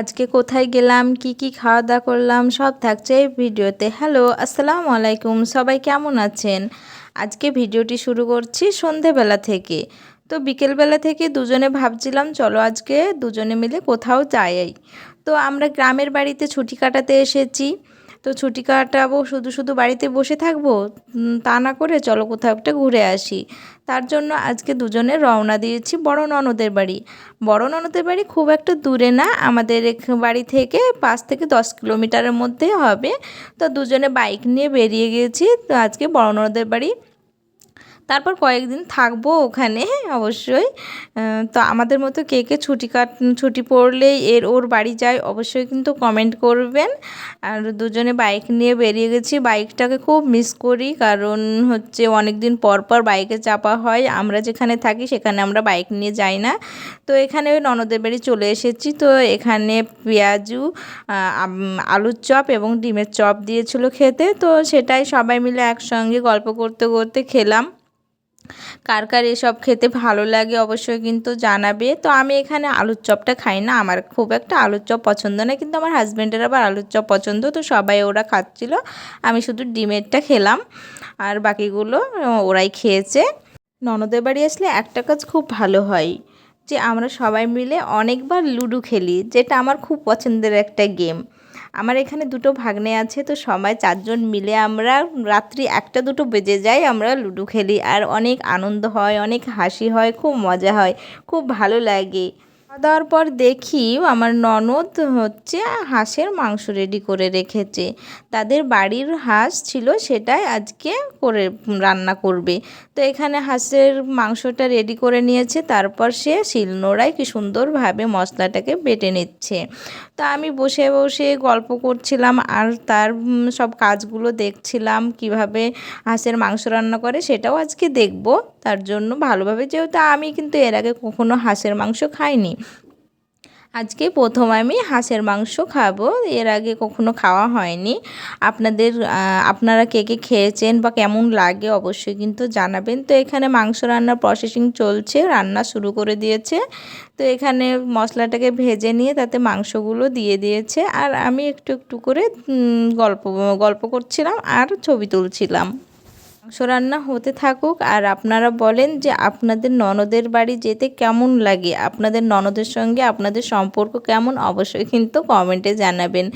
আজকে কোথায় গেলাম, কি কি খাওয়া দাওয়া করলাম, সব থাকছে এই ভিডিওতে। হ্যালো আসসালামু আলাইকুম, সবাই কেমন আছেন? আজকে ভিডিওটি শুরু করছি সন্ধেবেলা থেকে। তো বিকেলবেলা থেকে দুজনে ভাবছিলাম, চলো আজকে দুজনে মিলে কোথাও যাই। তো আমরা গ্রামের বাড়িতে ছুটি কাটাতে এসেছি। তো ছুটি কাটাবো, শুধু শুধু বাড়িতে বসে থাকব? তা না করে চলো কোথাও একটা ঘুরে আসি। তার জন্য আজকে দুজনে রওনা দিয়েছি বড় ননদের বাড়ি। বড় ননদের বাড়ি খুব একটা দূরে না, আমাদের বাড়ি থেকে পাঁচ থেকে দশ কিলোমিটারের মধ্যে হবে। তো দুজনে বাইক নিয়ে বেরিয়ে গিয়েছি তো আজকে বড় ননদের বাড়ি। তারপর কয়েকদিন থাকব ওখানে অবশ্যই। তো আমাদের মতো কে কে ছুটি কাট, ছুটি পড়লেই এর, ওর বাড়ি যায় অবশ্যই কিন্তু কমেন্ট করবেন। আর দুজনে বাইক নিয়ে বেরিয়ে গেছি। বাইকটাকে খুব মিস করি কারণ হচ্ছে অনেক দিন পর পর বাইকে চাপা হয়। আমরা যেখানে থাকি সেখানে আমরা বাইক নিয়ে যাই না। তো এখানে ওই ননদের বাড়ি চলে এসেছি। তো এখানে পেঁয়াজু আলুর চপ এবং ডিমের চপ দিয়েছিল খেতে। তো সেটাই সবাই মিলে একসঙ্গে গল্প করতে করতে খেলাম। কার কার এসব খেতে ভালো লাগে অবশ্যই কিন্তু জানাবে। তো আমি এখানে আলুর চপটা খাই না, আমার খুব একটা আলুর চপ পছন্দ না, কিন্তু আমার হাজব্যান্ডের আবার আলুর চপ পছন্দ, তো সবাই ওরা খাচ্ছিল। আমি শুধু ডিমেরটা খেলাম, আর বাকিগুলো ওরাই খেয়েছে। ননদের বাড়ি আসলে একটা কাজ খুব ভালো হয়, যে আমরা সবাই মিলে অনেকবার লুডো খেলি, যেটা আমার খুব পছন্দের একটা গেম। আমার এখানে দুটো ভাগ্নে আছে, তো সবাই চারজন মিলে আমরা রাত্রি একটা দুটো বেজে যাই আমরা লুডো খেলি। আর অনেক আনন্দ হয়, অনেক হাসি হয়, খুব মজা হয়, খুব ভালো লাগে। দেওয়ার পর দেখি আমার ননদ হচ্ছে হাঁসের মাংস রেডি করে রেখেছে। তাদের বাড়ির হাঁস ছিল সেটাই আজকে করে রান্না করবে। তো এখানে হাঁসের মাংসটা রেডি করে নিয়েছে, তারপর সে শিলনোড়ায় কি সুন্দরভাবে মশলাটাকে বেটে নিচ্ছে। তো আমি বসে বসে গল্প করছিলাম আর তার সব কাজগুলো দেখছিলাম, কীভাবে হাঁসের মাংস রান্না করে সেটাও আজকে দেখব। তার জন্য ভালোভাবে, যেহেতু আমি কিন্তু এর আগে কখনো হাঁসের মাংস খাইনি। আজকে প্রথম আমি হাঁসের মাংস খাব। এর আগে কখনো খাওয়া হয়নি। আপনাদের আপনারা কে কে খেয়েছেন বা কেমন লাগে অবশ্যই কিন্তু জানাবেন। তো এখানে মাংস রান্নার প্রসেসিং চলছে, রান্না শুরু করে দিয়েছে। তো এখানে মশলাটাকে ভেজে নিয়ে তাতে মাংসগুলো দিয়ে দিয়েছে। আর আমি একটু একটু করে গল্প গল্প করছিলাম আর ছবি তুলছিলাম। মাংস রান্না হতে থাকুক আর আপনারা বলেন যে আপনাদের ননদের বাড়ি যেতে কেমন লাগে, আপনাদের ননদের সঙ্গে আপনাদের সম্পর্ক কেমন, অবশ্যই কিন্তু কমেন্টে জানাবেন।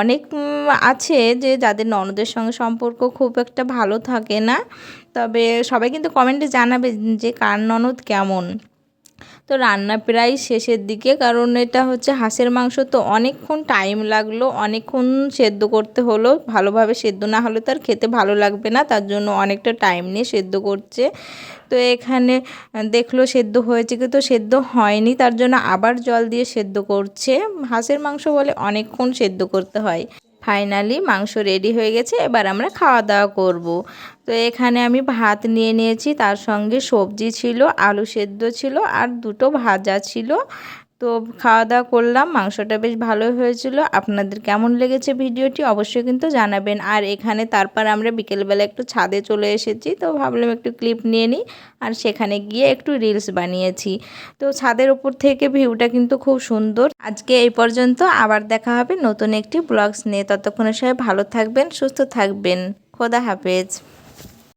অনেক আছে যে যাদের ননদের সঙ্গে সম্পর্ক খুব একটা ভালো থাকে না, তবে সবাই কিন্তু কমেন্টে জানাবে যে কার ননদ কেমন। তো রান্না প্রায় শেষের দিকে, কারণ এটা হচ্ছে হাঁসের মাংস, তো অনেকক্ষণ টাইম লাগল, অনেকক্ষণ সেদ্ধ করতে হলো। ভালোভাবে সেদ্ধ না হলে তো আর খেতে ভালো লাগবে না, তার জন্য অনেকটা টাইম নিয়ে সেদ্ধ করছে। তো এখানে দেখল সেদ্ধ হয়েছে, কিন্তু সেদ্ধ হয়নি, তার জন্য আবার জল দিয়ে সেদ্ধ করছে। হাঁসের মাংস বলে অনেকক্ষণ সেদ্ধ করতে হয়। ফাইনালি মাংস রেডি হয়ে গেছে, এবার আমরা খাওয়া দাওয়া করব। তো এখানে আমি ভাত নিয়ে নিয়েছি, তার সঙ্গে সবজি ছিল, আলু সেদ্ধ ছিল আর দুটো ভাজা ছিল তো খাওয়া দাওয়া করলাম, মাংসটা বেশ ভালো হয়েছিল। আপনাদের কেমন লেগেছে ভিডিওটি অবশ্যই কিন্তু জানাবেন। আর এখানে তারপর আমরা বিকেলবেলা একটু ছাদে চলে এসেছি, তো ভাবলাম একটু ক্লিপ নিয়ে নিই আর সেখানে গিয়ে একটু রিলস বানিয়েছি। তো ছাদের উপর থেকে ভিউটা কিন্তু খুব সুন্দর। আজকে এই পর্যন্ত, আবার দেখা হবে নতুন একটি ব্লগস নিয়ে। ততক্ষণের সবাই ভালো থাকবেন, সুস্থ থাকবেন। খোদা হাফেজ।